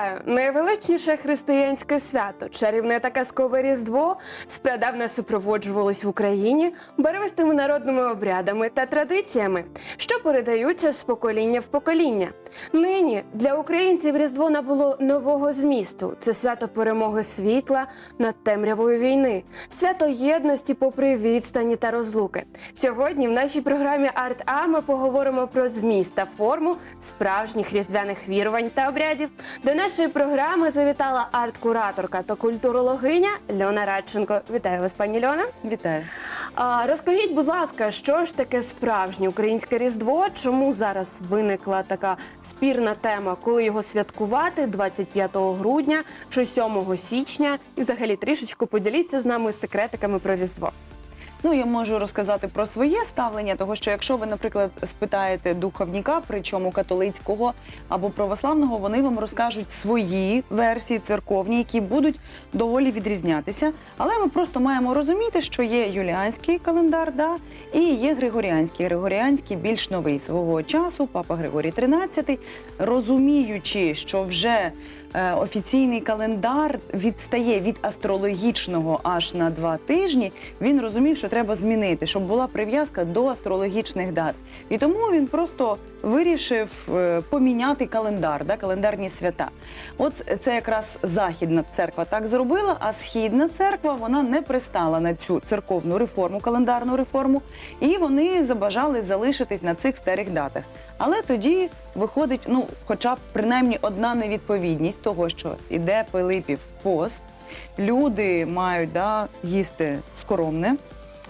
Вітаю! Найвеличніше християнське свято, чарівне та казкове різдво спрадавна супроводжувалось в Україні барвистими народними обрядами та традиціями, що передаються з покоління в покоління. Нині для українців Різдво набуло нового змісту. Це свято перемоги світла над темрявою війни, свято єдності попри відстані та розлуки. Сьогодні в нашій програмі Арт А ми поговоримо про зміст та форму справжніх різдвяних вірувань та обрядів. До нашої програми завітала арт-кураторка та культурологиня Льона Радченко. Вітаю вас, пані Льона. Вітаю. А, розкажіть, будь ласка, що ж таке справжнє українське різдво? Чому зараз виникла така спірна тема, коли його святкувати 25 грудня чи 7 січня? І взагалі трішечку поділіться з нами секретиками про різдво. Ну я можу розказати про своє ставлення, того що якщо ви, наприклад, спитаєте духовника, причому католицького або православного, вони вам розкажуть свої версії церковні, які будуть доволі відрізнятися. Але ми просто маємо розуміти, що є юліанський календар, да, і є григоріанський. Григоріанський більш новий свого часу, папа Григорій XIII, розуміючи, що вже офіційний календар відстає від астрологічного аж на два тижні. Він розумів, що треба змінити, щоб була прив'язка до астрологічних дат. І тому він просто вирішив е, поміняти календар, да, календарні свята. От це якраз західна церква так зробила, а східна церква вона не пристала на цю церковну реформу, календарну реформу, і вони забажали залишитись на цих старих датах. Але тоді виходить, ну, хоча б принаймні одна невідповідність того, що іде Пилипів пост, люди мають да, їсти скоромне.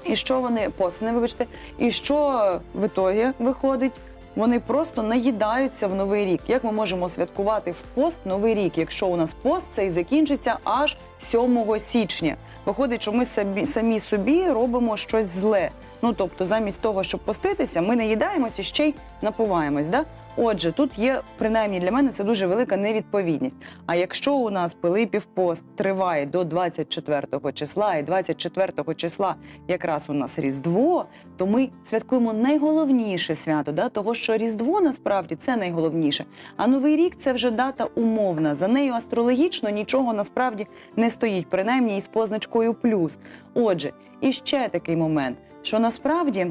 І що вони постне, вибачте, і що в ітогі виходить? Вони просто наїдаються в новий рік. Як ми можемо святкувати в пост новий рік, якщо у нас пост цей закінчиться аж 7 січня? Виходить, що ми самі, самі собі робимо щось зле. Ну тобто, замість того, щоб поститися, ми наїдаємося і ще й напуваємось. Да? Отже, тут є принаймні для мене це дуже велика невідповідність. А якщо у нас Пилипів пост триває до 24 числа, і 24 числа якраз у нас Різдво, то ми святкуємо найголовніше свято, да? того що Різдво насправді це найголовніше. А Новий рік це вже дата умовна. За нею астрологічно нічого насправді не стоїть, принаймні із позначкою плюс. Отже, і ще такий момент, що насправді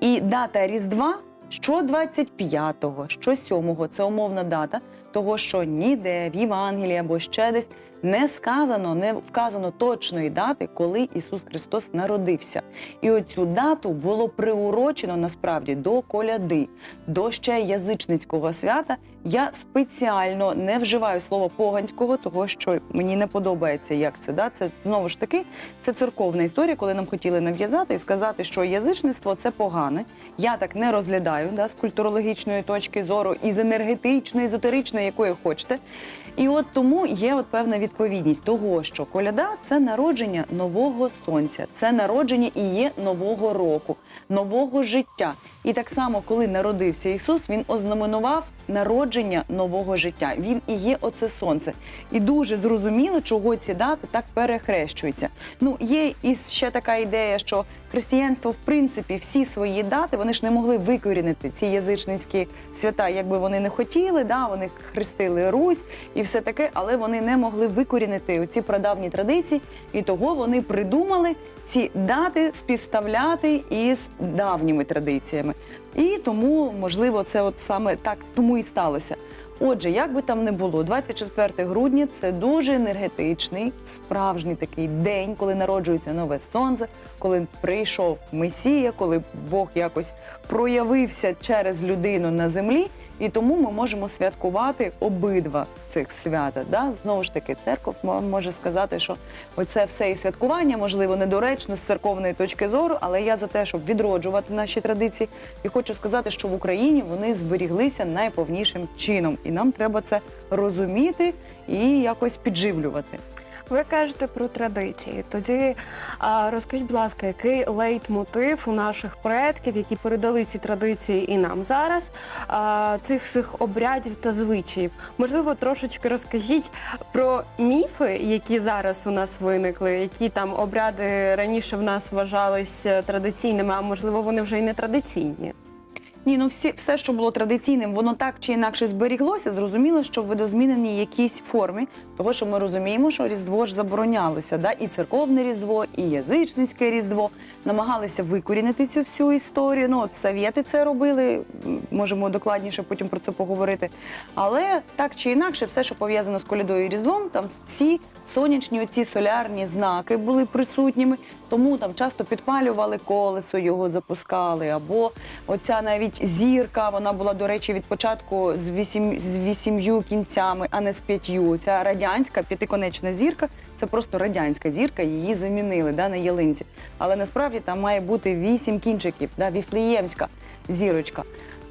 і дата Різдва. Що 25-го, що 7-го – це умовна дата, того, що ніде в Євангелії або ще десь не сказано, не вказано точної дати, коли Ісус Христос народився. І оцю дату було приурочено насправді до коляди, до ще язичницького свята. Я спеціально не вживаю слово поганського, того що мені не подобається, як це да. Це знову ж таки це церковна історія, коли нам хотіли нав'язати і сказати, що язичництво це погане. Я так не розглядаю да, з культурологічної точки зору і з енергетичної, езотеричної, якої хочете. І от тому є от певна відповідність того, що коляда це народження нового сонця, це народження і є нового року, нового життя. І так само, коли народився Ісус, він ознаменував народження нового життя. Він і є оце сонце. І дуже зрозуміло, чого ці дати так перехрещуються. Ну, є і ще така ідея, що християнство, в принципі, всі свої дати вони ж не могли викорінити ці язичницькі свята, якби вони не хотіли. Да, вони хрестили Русь і все таке, але вони не могли викорінити ці прадавні традиції, і того вони придумали ці дати співставляти із давніми традиціями. І тому, можливо, це от саме так тому і сталося. Отже, як би там не було, 24 грудня це дуже енергетичний, справжній такий день, коли народжується нове сонце, коли прийшов Месія, коли Бог якось проявився через людину на землі. І тому ми можемо святкувати обидва цих свята. Да? Знову ж таки, церква м- може сказати, що оце все і святкування, можливо, недоречно з церковної точки зору, але я за те, щоб відроджувати наші традиції. І хочу сказати, що в Україні вони зберіглися найповнішим чином, і нам треба це розуміти і якось підживлювати. Ви кажете про традиції. Тоді розкажіть, будь ласка, який лейтмотив у наших предків, які передали ці традиції і нам зараз, цих всіх обрядів та звичаїв? Можливо, трошечки розкажіть про міфи, які зараз у нас виникли, які там обряди раніше в нас вважались е, традиційними, а можливо, вони вже й не традиційні. Ні, ну всі, все, що було традиційним, воно так чи інакше зберіглося. Зрозуміло, що в видозміненій якійсь формі, того що ми розуміємо, що Різдво ж заборонялося, да? і церковне Різдво, і язичницьке Різдво намагалися викорінити цю всю історію. Ну, от совєти це робили, можемо докладніше потім про це поговорити. Але так чи інакше, все, що пов'язано з колядою і Різдвом, там всі сонячні оці солярні знаки були присутніми, тому там часто підпалювали колесо, його запускали. Або оця навіть зірка, вона була, до речі, від початку з вісім з вісім'ю кінцями, а не з п'ятью. Ця радянська п'ятиконечна зірка це просто радянська зірка, її замінили да, на ялинці. Але насправді там має бути вісім кінчиків, да, віфлеємська зірочка.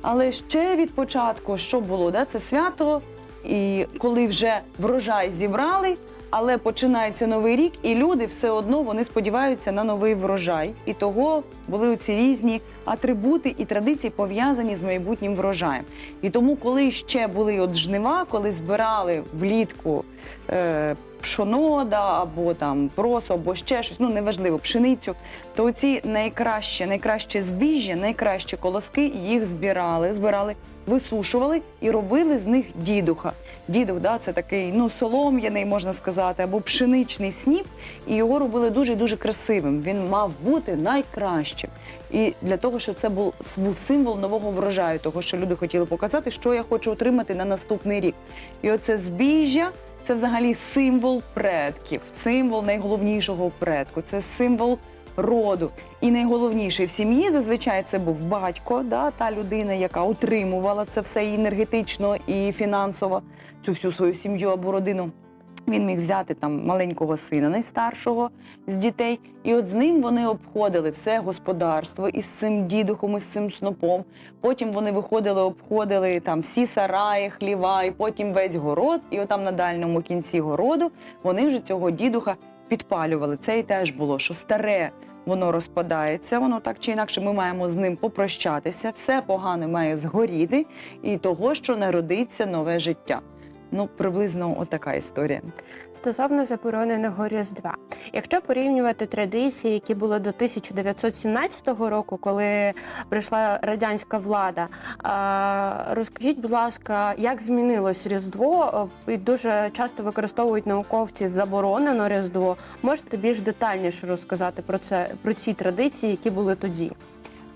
Але ще від початку, що було, да, це свято, і коли вже врожай зібрали, але починається новий рік, і люди все одно вони сподіваються на новий врожай. І того були ці різні атрибути і традиції пов'язані з майбутнім врожаєм. І тому, коли ще були от жнива, коли збирали влітку е, пшоно да, або там просо, або ще щось, ну неважливо, пшеницю, то оці найкраще, найкраще збіжжя, найкращі колоски їх збирали, збирали, висушували і робили з них дідуха. Дідух, да, це такий ну солом'яний, можна сказати, або пшеничний сніп, і його робили дуже дуже красивим. Він мав бути найкращим. І для того, щоб це був, був символ нового врожаю, того, що люди хотіли показати, що я хочу отримати на наступний рік. І оце збіжжя. Це взагалі символ предків, символ найголовнішого предку, це символ роду. І найголовніше в сім'ї зазвичай це був батько, да, та людина, яка утримувала це все і енергетично і фінансово, цю всю свою сім'ю або родину. Він міг взяти там маленького сина, найстаршого з дітей, і от з ним вони обходили все господарство із цим дідухом, із цим снопом. Потім вони виходили, обходили там всі сараї, хліва, і потім весь город. І отам на дальньому кінці городу вони вже цього дідуха підпалювали. Це і теж було, що старе воно розпадається, воно так чи інакше ми маємо з ним попрощатися. Все погане має згоріти, і того, що народиться нове життя. Ну, приблизно отака історія. Стосовно забороненого Різдва, якщо порівнювати традиції, які були до 1917 року, коли прийшла радянська влада, розкажіть, будь ласка, як змінилось Різдво? Е, І дуже часто використовують науковці заборонено Різдво. Можете більш детальніше розказати про це про ці традиції, які були тоді?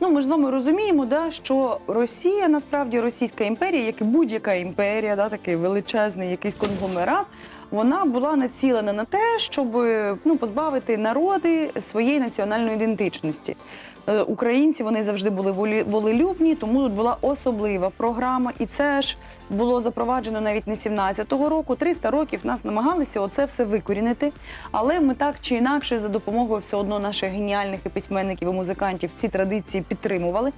Ну, ми ж з вами розуміємо, да, що Росія насправді Російська імперія, як і будь-яка імперія, да, такий величезний якийсь конгломерат, вона була націлена на те, щоб ну, позбавити народи своєї національної ідентичності. Е, Українці вони завжди були волелюбні, тому тут була особлива програма, і це ж було запроваджено навіть не 17-го року. 300 років нас намагалися оце все викорінити. Але ми так чи інакше за допомогою все одно наших геніальних і письменників і музикантів ці традиції підтримували.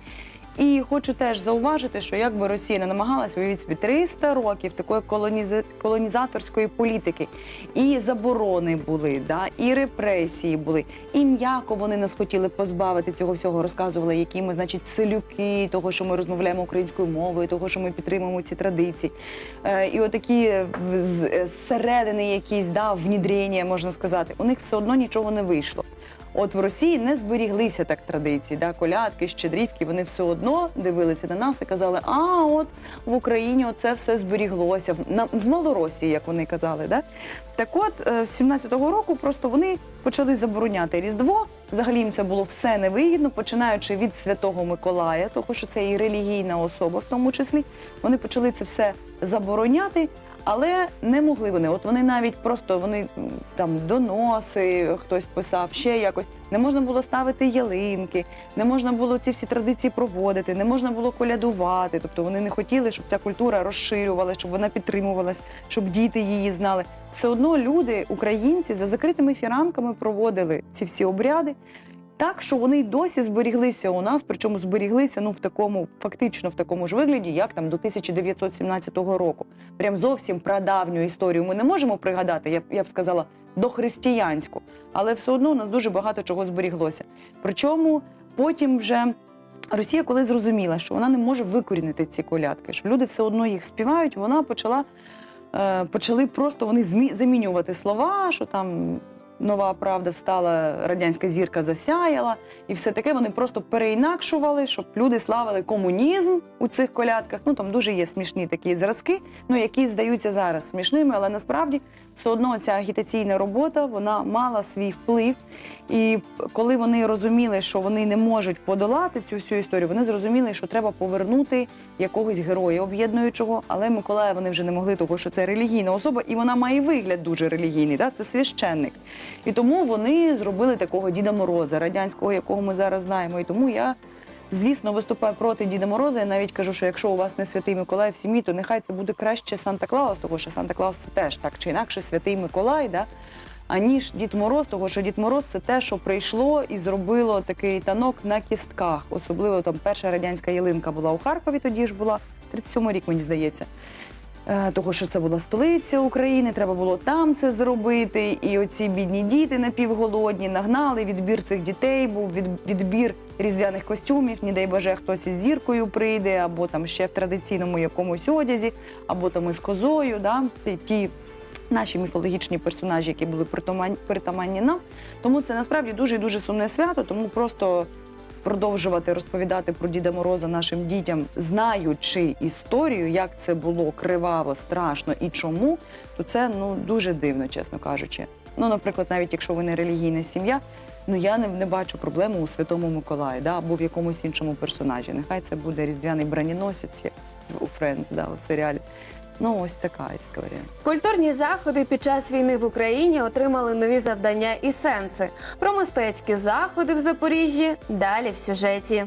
І хочу теж зауважити, що якби Росія не намагалась уявіть собі 300 років такої колоніза- колонізаторської політики, і заборони були, да, і репресії були, і м'яко вони нас хотіли позбавити цього всього, розказували, які ми, значить, селюки, того, що ми розмовляємо українською мовою, того, що ми підтримуємо ці традиції. Е, і отакі е, зсередини якісь да, внідрення, можна сказати, у них все одно нічого не вийшло. От в Росії не зберіглися так традиції, да, колядки, щедрівки, вони все одно дивилися на нас і казали, а от в Україні оце все зберіглося, на, в Малоросії, як вони казали. Да? Так от, е, з 17-го року просто вони почали забороняти Різдво. Взагалі їм це було все невигідно, починаючи від Святого Миколая, тому що це і релігійна особа, в тому числі. Вони почали це все забороняти. Але не могли вони. От вони навіть просто вони там доноси, хтось писав, ще якось не можна було ставити ялинки, не можна було ці всі традиції проводити, не можна було колядувати. Тобто вони не хотіли, щоб ця культура розширювалася, щоб вона підтримувалась, щоб діти її знали. Все одно люди, українці, за закритими фіранками проводили ці всі обряди. Так, що вони й досі зберіглися у нас, причому зберіглися ну в такому, фактично в такому ж вигляді, як там до 1917 року. Прям зовсім прадавню історію ми не можемо пригадати, я я б сказала, дохристиянську, але все одно у нас дуже багато чого зберіглося. Причому потім вже Росія, коли зрозуміла, що вона не може викорінити ці колядки, що люди все одно їх співають, вона почала е, почали просто вони замінювати слова, що там нова правда встала, радянська зірка засяяла, і все таке вони просто переінакшували, щоб люди славили комунізм у цих колядках. Ну там дуже є смішні такі зразки, ну які здаються зараз смішними, але насправді все одно ця агітаційна робота вона мала свій вплив. І коли вони розуміли, що вони не можуть подолати цю всю історію, вони зрозуміли, що треба повернути якогось героя об'єднуючого. Але Миколая вони вже не могли, тому що це релігійна особа, і вона має вигляд дуже релігійний. Да? Це священник. І тому вони зробили такого Діда Мороза, радянського, якого ми зараз знаємо. І тому я. Звісно, виступаю проти Діда Мороза. Я навіть кажу, що якщо у вас не святий Миколай в сім'ї, то нехай це буде краще Санта Клаус, тому що Санта Клаус це теж так чи інакше святий Миколай, да? аніж Дід Мороз, тому що Дід Мороз це те, що прийшло і зробило такий танок на кістках. Особливо там перша радянська ялинка була у Харкові, тоді ж була 37 рік, мені здається. Е, Того, що це була столиця України, треба було там це зробити. І оці бідні діти напівголодні нагнали. Відбір цих дітей був відбір різдвяних костюмів. Не дай боже, хтось із зіркою прийде, або там ще в традиційному якомусь одязі, або там із козою. Да? Ті- наші міфологічні персонажі, які були притаманні нам. Тому це насправді дуже дуже сумне свято. Тому просто продовжувати розповідати про Діда Мороза нашим дітям, знаючи історію, як це було криваво, страшно і чому, то це ну дуже дивно, чесно кажучи. Ну, наприклад, навіть якщо ви не релігійна сім'я, ну я не, не бачу проблеми у Святому Миколаї, да, або в якомусь іншому персонажі. Нехай це буде різдвяний броненосець, у Френдс, да, у серіалі. Ну, ось така історія. Культурні заходи під час війни в Україні отримали нові завдання і сенси. Про мистецькі заходи в Запоріжжі далі в сюжеті.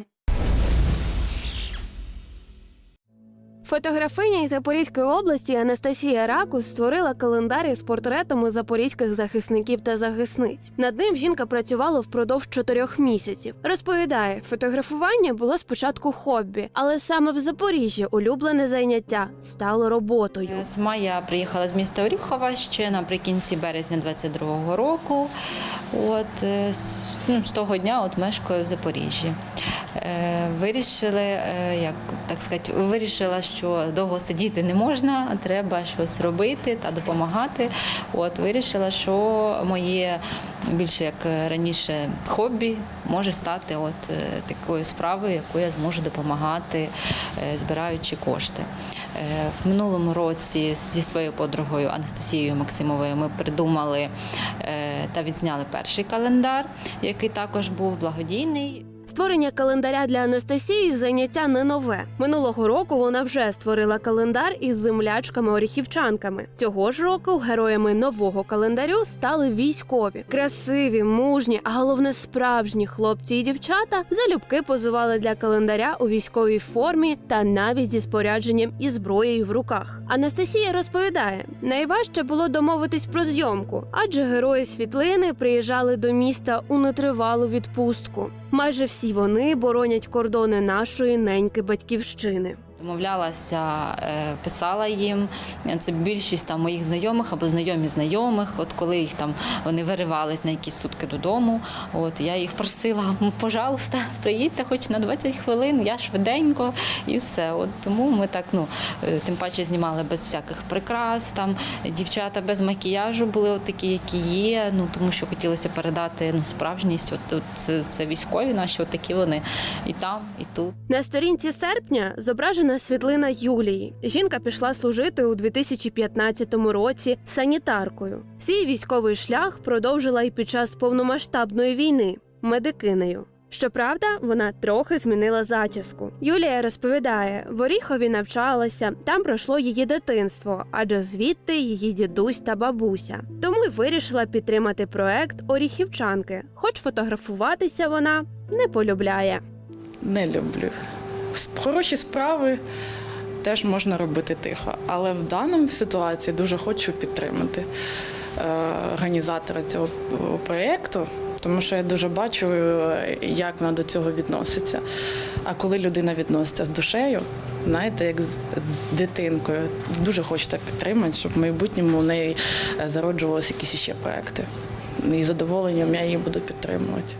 Фотографиня із Запорізької області Анастасія Ракус створила календар із портретами запорізьких захисників та захисниць. Над ним жінка працювала впродовж чотирьох місяців. Розповідає, фотографування було спочатку хобі, але саме в Запоріжжі улюблене заняття стало роботою. Сама я приїхала з міста Оріхова ще наприкінці березня 22-го року. От е, ну, з того дня от мешкаю в Запоріжжі. Е, Вирішили, е, як так сказати, вирішила, що довго сидіти не можна, треба щось робити та допомагати. От вирішила, що моє більше як раніше хобі може стати от е, такою справою, яку я зможу допомагати, е, збираючи кошти. Е, В минулому році зі своєю подругою Анастасією Максимовою ми придумали та відзняли перший календар, який також був благодійний. Створення календаря для Анастасії заняття не нове. Минулого року вона вже створила календар із землячками-оріхівчанками. Цього ж року героями нового календарю стали військові, красиві, мужні, а головне справжні хлопці і дівчата залюбки позували для календаря у військовій формі та навіть зі спорядженням і зброєю в руках. Анастасія розповідає, найважче було домовитись про зйомку, адже герої світлини приїжджали до міста у нетривалу відпустку. Майже всі вони боронять кордони нашої неньки батьківщини. Домовлялася, е, писала їм. Це більшість там моїх знайомих або знайомі знайомих. От коли їх там вони виривались на якісь сутки додому. От я їх просила, пожалуйста, приїдьте хоч на 20 хвилин, я швиденько і все. От тому ми так, ну е, тим паче знімали без всяких прикрас. Там дівчата без макіяжу були от такі, які є. Ну тому що хотілося передати ну справжність. От, от це, це військові наші, от такі вони і там, і тут. На сторінці серпня зображена світлина Юлії. Жінка пішла служити у 2015 році санітаркою. Свій військовий шлях продовжила і під час повномасштабної війни медикинею. Щоправда, вона трохи змінила зачіску. Юлія розповідає, в Оріхові навчалася, там пройшло її дитинство, адже звідти її дідусь та бабуся. Тому й вирішила підтримати проект Оріхівчанки, хоч фотографуватися вона не полюбляє. не люблю. Хороші справи теж можна робити тихо, але в даному ситуації дуже хочу підтримати е, організатора цього проєкту, тому що я дуже бачу, е, як вона до цього відноситься. А коли людина відноситься з душею, знаєте, як з дитинкою, дуже хочеться підтримати, щоб в майбутньому у неї е, зароджувалися якісь ще проекти. І задоволенням я її буду підтримувати.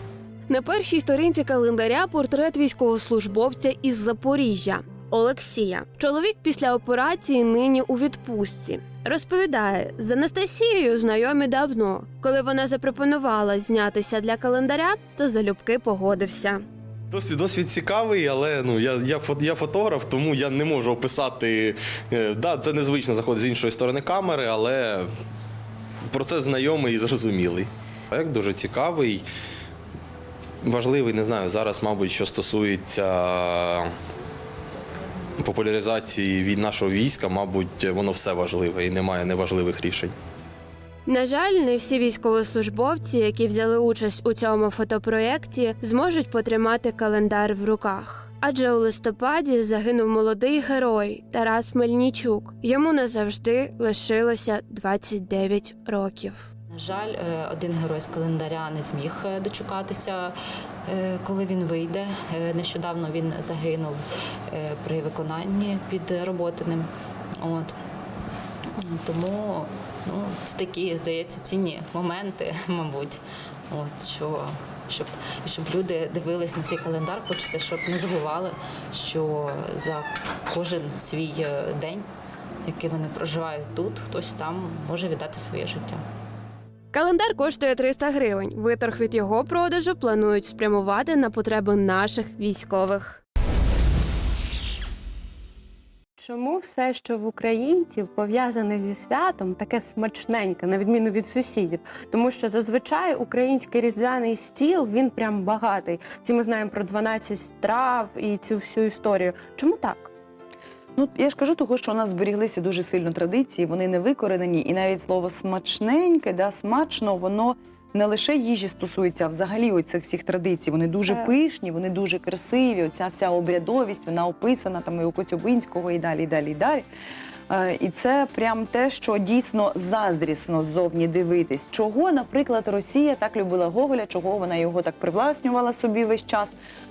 На першій сторінці календаря портрет військовослужбовця із Запоріжжя. Олексія. Чоловік після операції нині у відпустці. Розповідає, з Анастасією знайомі давно. Коли вона запропонувала знятися для календаря, то залюбки погодився. Досвід, досвід цікавий, але ну я, я, я фотограф, тому я не можу описати. е, Да, це незвично заходить з іншої сторони камери, але процес знайомий і зрозумілий. Проект дуже цікавий, важливий, не знаю, зараз, мабуть, що стосується популяризації від нашого війська, мабуть, воно все важливе і немає неважливих рішень. На жаль, не всі військовослужбовці, які взяли участь у цьому фотопроєкті, зможуть потримати календар в руках. Адже у листопаді загинув молодий герой Тарас Мельничук. Йому назавжди лишилося 29 років. На жаль, е, один герой з календаря не зміг е, дочекатися, е, коли він вийде. Нещодавно він загинув при виконанні під Роботиним. От. Тому ну, це такі, здається, цінні моменти, мабуть. От, що, щоб, щоб люди дивились на цей календар, хочеться, щоб не забували, що за кожен свій день, який вони проживають тут, хтось там може віддати своє життя. Календар коштує 300 гривень. Виторг від його продажу планують спрямувати на потреби наших військових. Чому все, що в українців пов'язане зі святом, таке смачненьке, на відміну від сусідів? Тому що зазвичай український різдвяний стіл він прям багатий. Всі ми знаємо про 12 страв і цю всю історію. Чому так? Ну, я ж кажу того, що у нас зберіглися дуже сильно традиції, вони не викоренені, і навіть слово смачненьке, да, смачно, воно не лише їжі стосується, а взагалі оцих всіх традицій. Вони дуже Так. пишні, вони дуже красиві. Оця вся обрядовість, вона описана там і у Коцюбинського, і далі, і далі, і далі. Е, І це прям те, що дійсно заздрісно ззовні дивитись. Чого, наприклад, Росія так любила Гоголя, чого вона його так привласнювала собі весь час.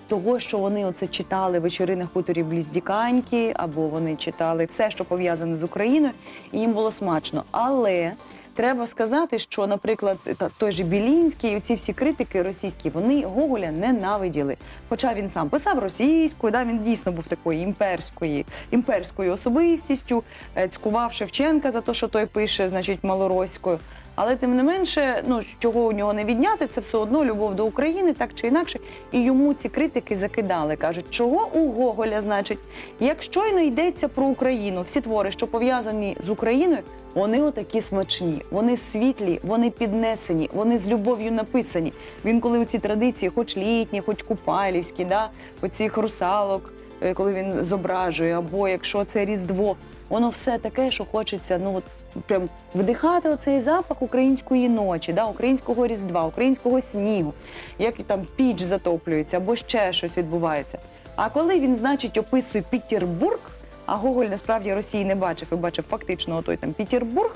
Того, що вони оце читали вечори на хуторі Бліздіканьки, або вони читали все, що пов'язане з Україною, і їм було смачно. Але треба сказати, що, наприклад, той же Білінський, ці всі критики російські, вони Гоголя ненавиділи. Хоча він сам писав російською, да, він дійсно був такою імперською, імперською особистістю, е, цькував Шевченка за те, що той пише, значить, малороською. Але тим не менше, ну чого у нього не відняти, це все одно любов до України, так чи інакше. І йому ці критики закидали. кажуть, чого у Гоголя, значить, як щойно йдеться про Україну, всі твори, що пов'язані з Україною, вони отакі смачні, вони світлі, вони піднесені, вони з любов'ю написані. Він коли у ці традиції, хоч літні, хоч купалівські, да, оцих русалок, е, коли він зображує, або якщо це Різдво, воно все таке, що хочеться, ну от прям вдихати оцей запах української ночі, да, українського різдва, українського снігу, як там піч затоплюється, або ще щось відбувається. А коли він, значить, описує Петербург, а Гоголь насправді Росії не бачив і бачив фактично той там Петербург.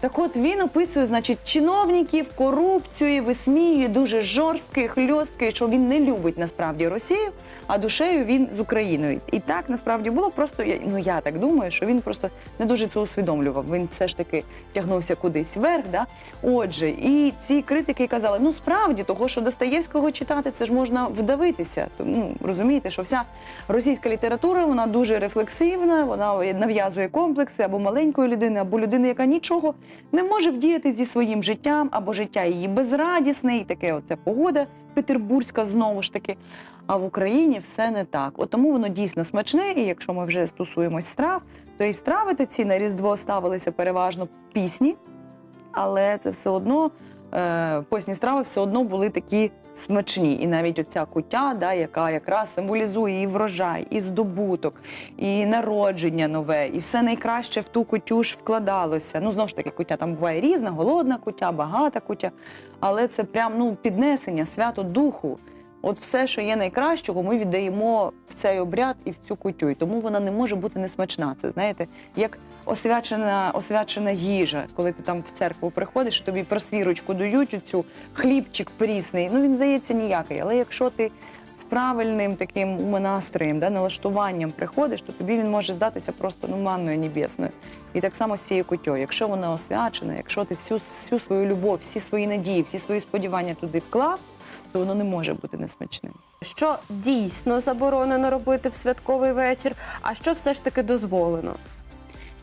Так от він описує, значить, чиновників, корупцію, висміює дуже жорсткий, хльосткий, що він не любить насправді Росію, а душею він з Україною. І так насправді було просто ну я так думаю, що він просто не дуже це усвідомлював. Він все ж таки тягнувся кудись вверх. Да? Отже, і ці критики казали: ну справді того, що Достоєвського читати, це ж можна вдавитися. Ну розумієте, що вся російська література вона дуже рефлексивна, вона нав'язує комплекси або маленької людини, або людини, яка нічого не може вдіяти зі своїм життям, або життя її безрадісне, і таке оця погода петербурзька знову ж таки. А в Україні все не так. От тому воно дійсно смачне, і якщо ми вже стосуємось страв, то і страви ці на Різдво ставилися переважно пісні, але це все одно е, постні страви все одно були такі смачні. І навіть оця куття, да, яка якраз символізує і врожай, і здобуток, і народження нове, і все найкраще в ту кутю ж вкладалося. Ну, знову ж таки, куття там буває різна, голодна куття, багата куття, але це прям ну, піднесення, свято духу. От все, що є найкращого, ми віддаємо в цей обряд і в цю кутю. І тому вона не може бути несмачна. Це знаєте, як освячена, освячена їжа, коли ти там в церкву приходиш, і тобі просвірочку дають оцю хлібчик прісний. Ну він здається ніякий. Але якщо ти з правильним таким настроєм, да, налаштуванням приходиш, то тобі він може здатися просто ну, манною небесною. І так само з цією кутьою. Якщо вона освячена, якщо ти всю, всю свою любов, всі свої надії, всі свої сподівання туди вклав, то воно не може бути несмачним. Що дійсно заборонено робити в святковий вечір, а що все ж таки дозволено?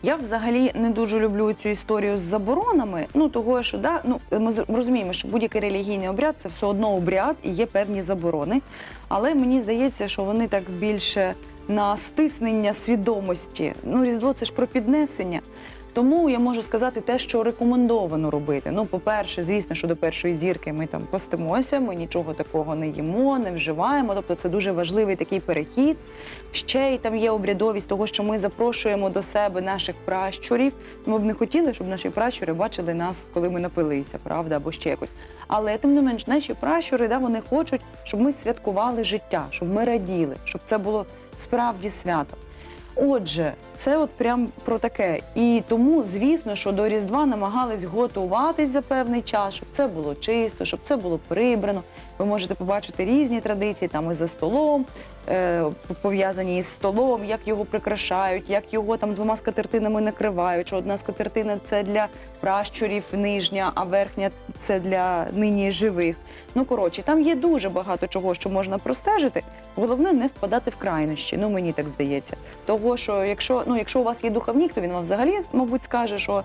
Я взагалі не дуже люблю цю історію з заборонами. Ну того, що да, ну ми розуміємо, що будь-який релігійний обряд це все одно обряд і є певні заборони. Але мені здається, що вони так більше на стиснення свідомості. Ну, різдво це ж про піднесення. Тому я можу сказати те, що рекомендовано робити. Ну, по-перше, звісно, що до першої зірки ми там постимося, ми нічого такого не їмо, не вживаємо. Тобто це дуже важливий такий перехід. Ще й там є обрядовість того, що ми запрошуємо до себе наших пращурів. Ми б не хотіли, щоб наші пращури бачили нас, коли ми напилися, правда, або ще якось. Але тим не менш, наші пращури, да, вони хочуть, щоб ми святкували життя, щоб ми раділи, щоб це було справді свято. Отже, це от прям про таке. І тому, звісно, що до Різдва намагались готуватись за певний час, щоб це було чисто, щоб це було прибрано. Ви можете побачити різні традиції там і за столом, е, пов'язані із столом, як його прикрашають, як його там двома скатертинами накривають. Що одна скатертина це для пращурів нижня, а верхня це для нині живих. Ну коротше, там є дуже багато чого, що можна простежити. Головне не впадати в крайнощі. Ну мені так здається. Того, що якщо ну якщо у вас є духовник, то він вам взагалі, мабуть, скаже, що.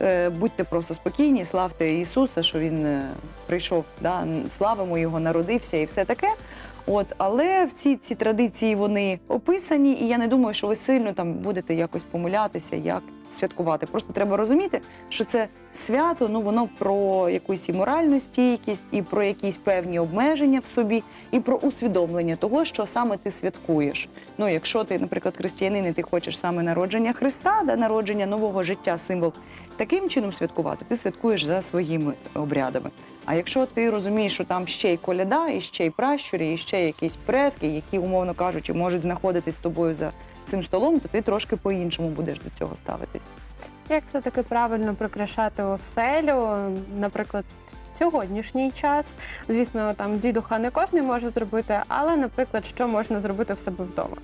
Е, Будьте просто спокійні, славте Ісуса, що Він е, прийшов, да, славимо Його, народився і все таке. От, але всі ці традиції вони описані, і я не думаю, що ви сильно там будете якось помилятися, як святкувати. Просто треба розуміти, що це свято, ну воно про якусь і моральну стійкість, і про якісь певні обмеження в собі, і про усвідомлення того, що саме ти святкуєш. Ну, якщо ти, наприклад, християнин, і ти хочеш саме народження Христа, да, народження нового життя, символ таким чином святкувати, ти святкуєш за своїми обрядами. А якщо ти розумієш, що там ще й коляда, і ще й пращурі, і ще якісь предки, які, умовно кажучи, можуть знаходитись з тобою за цим столом, то ти трошки по-іншому будеш до цього ставитись. Як це таки правильно прикрашати оселю, наприклад, в сьогоднішній час? Звісно, там дідуха не кожен може зробити, але, наприклад, що можна зробити в себе вдома?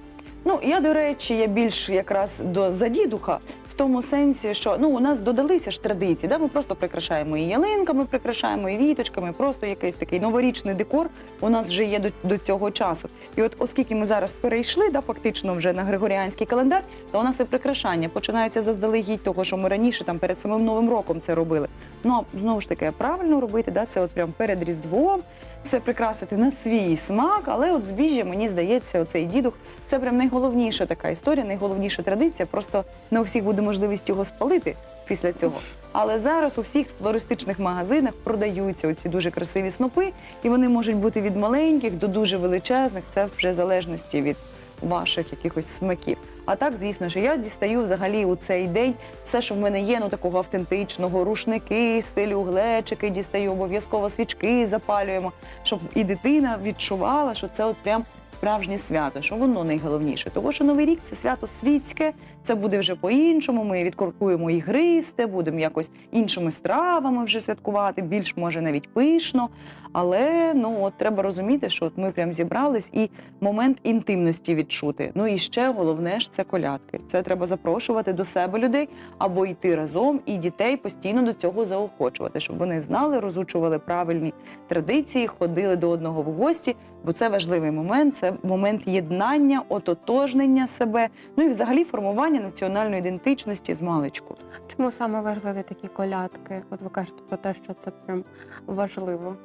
Ну я до речі, я більш якраз до задідуха. Тому сенсі, що ну у нас додалися ж традиції, да? ми просто прикрашаємо і ялинками, прикрашаємо і віточками, просто якийсь такий новорічний декор у нас вже є до, до цього часу. І от оскільки ми зараз перейшли, да, фактично вже на григоріанський календар, то у нас і прикрашання починаються заздалегідь того, що ми раніше там перед самим новим роком це робили. Ну знову ж таки правильно робити, да, це от прям перед Різдвом, все прикрасити на свій смак, але от збіжжя, мені здається, оцей дідух це прям найголовніша така історія, найголовніша традиція. Просто не у всіх буде можливість його спалити після цього. Але зараз у всіх флористичних магазинах продаються оці дуже красиві снопи, і вони можуть бути від маленьких до дуже величезних. Це вже в залежності від ваших якихось смаків. А так, звісно, що я дістаю взагалі у цей день все, що в мене є, ну такого автентичного, рушники, стилю глечики, дістаю обов'язково свічки, запалюємо, щоб і дитина відчувала, що це от прям справжнє свято, що воно найголовніше. Тому що новий рік це свято світське, це буде вже по-іншому. Ми відкоркуємо ігристе, будемо якось іншими стравами вже святкувати, більш може навіть пишно. Але ну от треба розуміти, що от ми прям зібрались і момент інтимності відчути. Ну і ще головне ж це колядки. Це треба запрошувати до себе людей або йти разом, і дітей постійно до цього заохочувати, щоб вони знали, розучували правильні традиції, ходили до одного в гості, бо це важливий момент. Це момент єднання, ототожнення себе, ну і взагалі формування національної ідентичності з маличку. Чому саме важливі такі колядки? От ви кажете про те, що це прям важливо.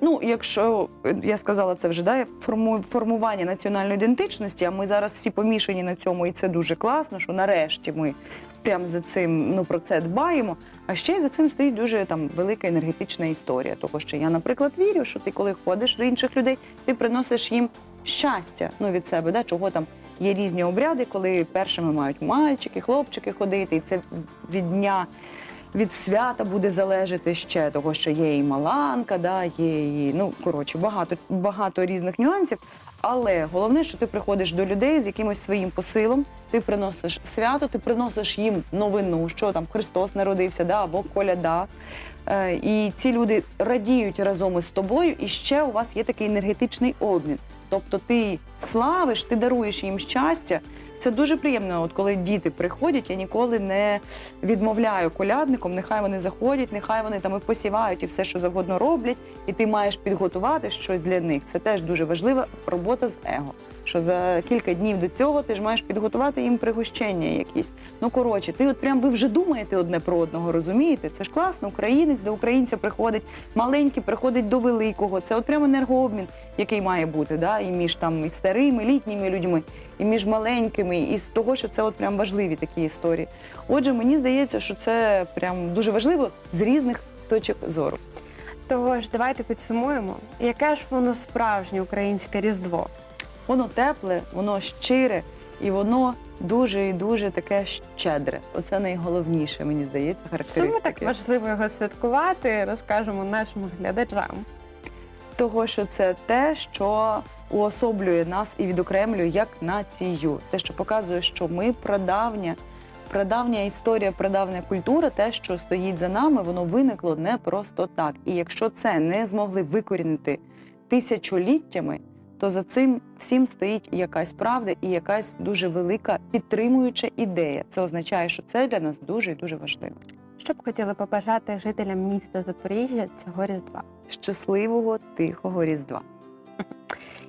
Ну, якщо е, я сказала це вже, да, формування національної ідентичності, а ми зараз всі помішані на цьому, і це дуже класно, що нарешті ми прямо за цим ну, про це дбаємо. А ще й за цим стоїть дуже там велика енергетична історія. Того, що я, наприклад, вірю, що ти, коли ходиш до інших людей, ти приносиш їм щастя ну, від себе, да, чого там. Є різні обряди, коли першими мають мальчики, хлопчики ходити, і це від дня від свята буде залежати ще того, що є і маланка, да, є і ну коротше, багато, багато різних нюансів. Але головне, що ти приходиш до людей з якимось своїм посилом, ти приносиш свято, ти приносиш їм новину, що там Христос народився, да, або коляда. Е, і ці люди радіють разом із тобою, і ще у вас є такий енергетичний обмін. Тобто ти славиш, ти даруєш їм щастя. Це дуже приємно. От коли діти приходять, я ніколи не відмовляю колядникам. Нехай вони заходять, нехай вони там і посівають і все, що завгодно роблять, і ти маєш підготувати щось для них. Це теж дуже важлива робота з его. Що за кілька днів до цього ти ж маєш підготувати їм пригощення якісь. Ну коротше, ти от прям ви вже думаєте одне про одного, розумієте? Це ж класно. Українець до українця приходить, маленький приходить до великого. Це от прям енергообмін, який має бути, да? і між там і старими, літніми людьми, і між маленькими, і з того, що це от прям важливі такі історії. Отже, мені здається, що це прям дуже важливо з різних точок зору. Тож давайте підсумуємо, яке ж воно справжнє українське різдво. Воно тепле, воно щире і воно дуже і дуже таке щедре. Оце найголовніше, мені здається, Чому характеристики. так важливо його святкувати, розкажемо нашим глядачам. Того, що це те, що уособлює нас і відокремлює як націю. Те, що показує, що ми прадавня, прадавня історія, прадавня культура, те, що стоїть за нами, воно виникло не просто так. І якщо це не змогли викорінити тисячоліттями, то за цим всім стоїть якась правда і якась дуже велика підтримуюча ідея. Це означає, що це для нас дуже і дуже важливо. Що б хотіли побажати жителям міста Запоріжжя цього різдва? Щасливого тихого різдва.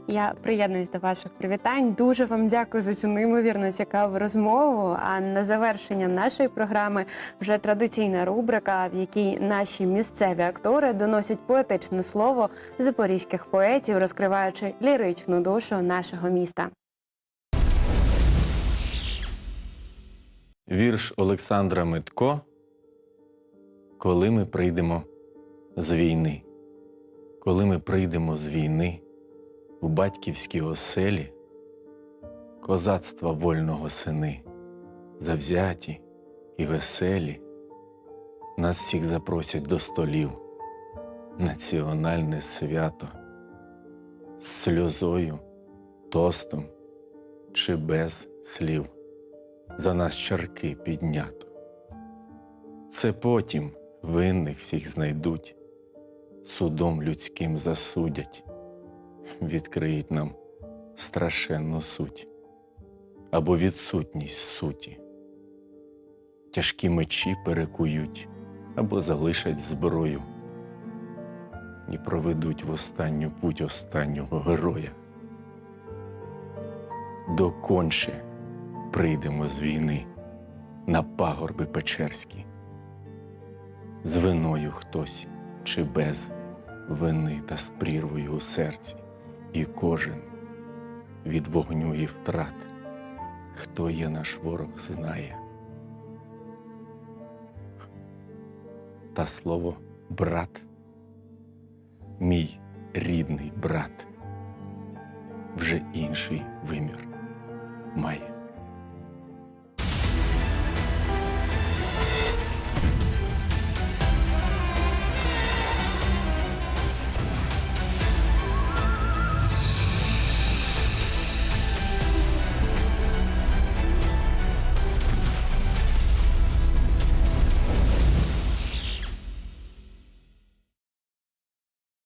Я приєднуюсь до ваших привітань. Дуже вам дякую за цю неймовірно цікаву розмову. А на завершення нашої програми вже традиційна рубрика, в якій наші місцеві актори доносять поетичне слово запорізьких поетів, розкриваючи ліричну душу нашого міста. Вірш Олександра Митко Коли ми прийдемо з війни, коли ми прийдемо з війни у батьківській оселі, козацтва вольного сини, завзяті і веселі, нас всіх запросять до столів, національне свято, з сльозою, тостом чи без слів. За нас чарки піднято. Це потім винних всіх знайдуть, судом людським засудять, відкриють нам страшенну суть або відсутність суті. Тяжкі мечі перекують або залишать зброю і проведуть в останню путь останнього героя. Доконче прийдемо з війни на пагорби Печерські. З виною хтось чи без вини та з прірвою у серці, і кожен від вогню і втрат, хто є наш ворог, знає. Та слово брат, мій рідний брат, вже інший вимір має.